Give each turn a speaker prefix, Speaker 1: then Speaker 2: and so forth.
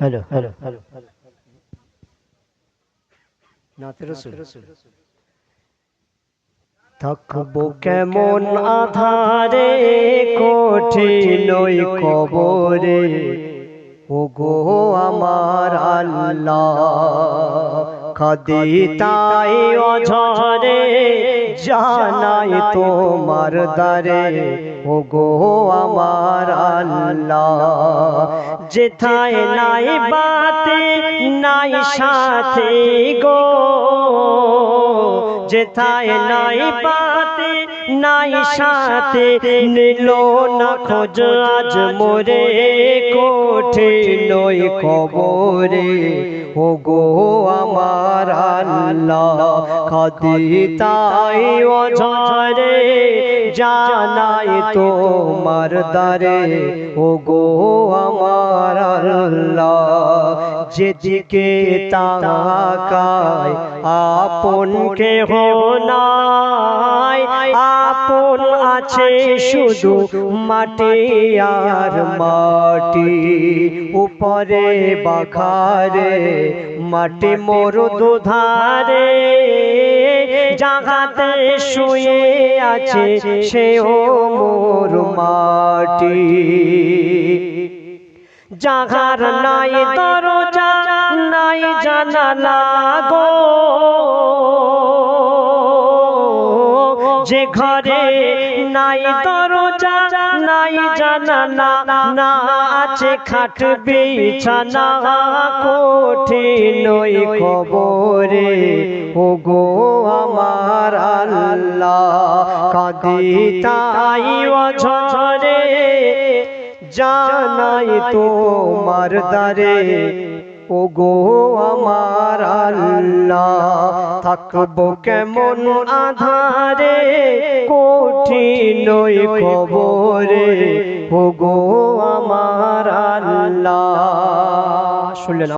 Speaker 1: Hello hello hello থাকব কেমন আধারে কঠিন কবরে। ও গো আমার আল্লাহ খাদি তাই অঝরে জানাই তোমার দারে ও গো আমার আল্লাহ যেথায় নাই বাতে নাই সাথে গো। যেথায় নাই পাতে নাই সাথে নিল না খোঁজ আজ মোরে কোঠে নই কবরে ও গো আমার আল্লাহ খাদি তাই অঝরে জানাই তোমার দারে ও গো আমার আল্লাহ যেদিকে তাকায় আপন কে নাই। আপন আছে শুধু মাটি আর মাটি। উপরে বাখারে মাটি মোর দুধারে জাগাতে শুয়ে আছে সেও মোর মাটি। জাগার নাই দরজা, নাই জানালা গো। ঘরে নাই দরজা, নাই জানালা, না আছে খাট বিছানা, কঠিন ওই কবরে। ও গো আমার আল্লাহ, কাঁদি তাই অঝরে, জানাই তোমার দারে ও গো আমার আল্লাহ থাকব কেমন আধারে কঠিন খবরে। ও গো আমার আল্লাহ শুনলেন?